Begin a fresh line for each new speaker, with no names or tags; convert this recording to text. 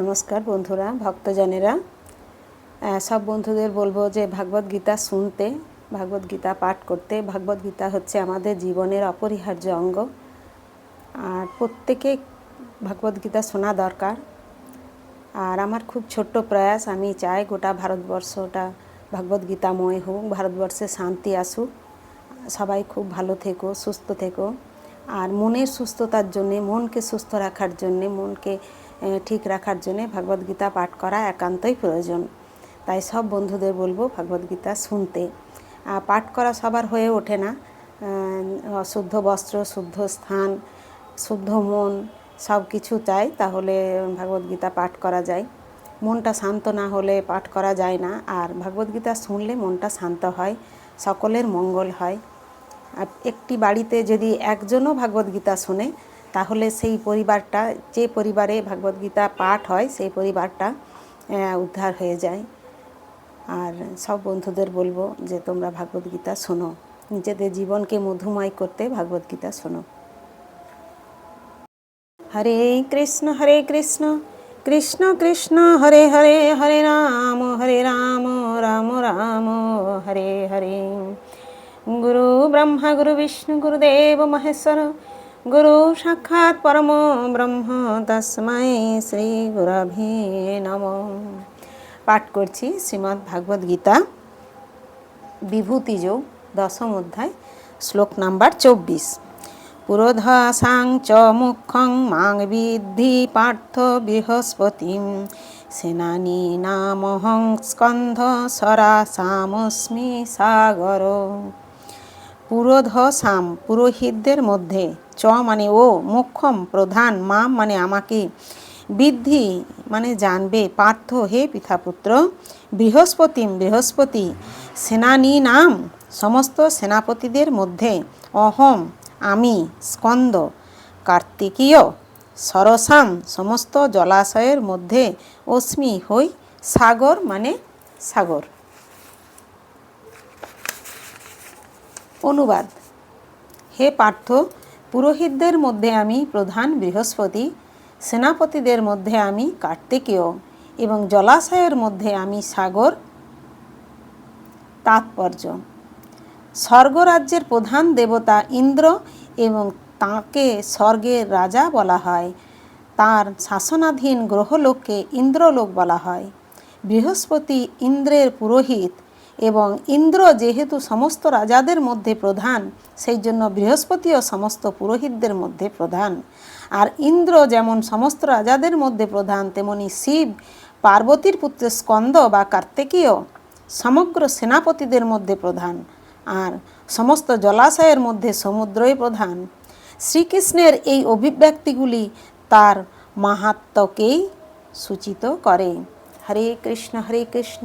নমস্কার বন্ধুরা ভক্তজনেরা সব বন্ধুদের বলবো যে ভাগবত গীতা শুনতে ভাগবত গীতা পাঠ করতে ভাগবত গীতা হচ্ছে আমাদের জীবনের অপরিহার্য অঙ্গ আর প্রত্যেকে ভাগবত গীতা শোনা দরকার আর আমার খুব ছোট্ট প্রয়াস আমি চাই গোটা ভারতবর্ষটা ভাগবত গীতাময় হোক ভারতবর্ষে শান্তি আসুক সবাই খুব ভালো থেকো সুস্থ থেকো আর মনের সুস্থতার জন্যে মনকে সুস্থ রাখার জন্যে মনকে ঠিক রাখার জন্যে গীতা পাঠ করা একান্তই প্রয়োজন তাই সব বন্ধুদের বলবো গীতা শুনতে আর পাঠ করা সবার হয়ে ওঠে না শুদ্ধ বস্ত্র শুদ্ধ স্থান শুদ্ধ মন সব কিছু চাই তাহলে ভগবদ্গীতা পাঠ করা যায় মনটা শান্ত না হলে পাঠ করা যায় না আর গীতা শুনলে মনটা শান্ত হয় সকলের মঙ্গল হয় একটি বাড়িতে যদি একজনও গীতা শোনে তাহলে সেই পরিবারটা যে পরিবারে ভাগবত গীতা পাঠ হয় সেই পরিবারটা উদ্ধার হয়ে যায় আর সব বন্ধুদের বলবো যে তোমরা ভাগবত গীতা শোনো নিজেদের জীবনকে মধুময় করতে ভাগবত গীতা শোনো হরে কৃষ্ণ হরে কৃষ্ণ কৃষ্ণ কৃষ্ণ হরে হরে হরে রাম হরে রাম রাম রাম হরে হরে গুরু ব্রহ্মা গুরু বিষ্ণু গুরুদেব মহেশ্বর গুরু সাক্ষাৎ পরম ব্রহ্ম তস্মাই শ্রী গুরভে নম পাঠ করছি শ্রীমৎ ভাগবত গীতা বিভূতিযোগ দশম অধ্যায় শ্লোক নাম্বার চব্বিশ পুরোধাং চ মুখং মাং বিদ্ধি পার্থ বৃহস্পতি সেনানী নামহং স্কন্ধ সরা সামস্মি সাগর পুরোধসাম পুরোহিতদের মধ্যে চ মানে ও মোক্ষম প্রধান মা মানে আমাকে বৃদ্ধি মানে জানবে পার্থ হে পিতাপুত্র বৃহস্পতিম বৃহস্পতি সেনানী নাম সমস্ত সেনাপতিদের মধ্যে অহম আমি স্কন্দ কার্তিকীয় সরসাম সমস্ত জলাশয়ের মধ্যে অস্মি হই সাগর মানে সাগর অনুবাদ হে পার্থ পুরোহিতদের মধ্যে আমি প্রধান বৃহস্পতি সেনাপতিদের মধ্যে আমি কার্তিকেয় এবং জলাশয়ের মধ্যে আমি সাগর তাৎপর্য স্বর্গরাজ্যের প্রধান দেবতা ইন্দ্র এবং তাঁকে স্বর্গের রাজা বলা হয় তার শাসনাধীন গ্রহলোককে ইন্দ্রলোক বলা হয় বৃহস্পতি ইন্দ্রের পুরোহিত এবং ইন্দ্র যেহেতু সমস্ত রাজাদের মধ্যে প্রধান সেই জন্য বৃহস্পতিও সমস্ত পুরোহিতদের মধ্যে প্রধান আর ইন্দ্র যেমন সমস্ত রাজাদের মধ্যে প্রধান তেমনি শিব পার্বতীর পুত্র স্কন্দ বা কার্তিকীয় সমগ্র সেনাপতিদের মধ্যে প্রধান আর সমস্ত জলাশয়ের মধ্যে সমুদ্রই প্রধান শ্রীকৃষ্ণের এই অভিব্যক্তিগুলি তার মাহাত্মকেই সূচিত করে হরে কৃষ্ণ হরে কৃষ্ণ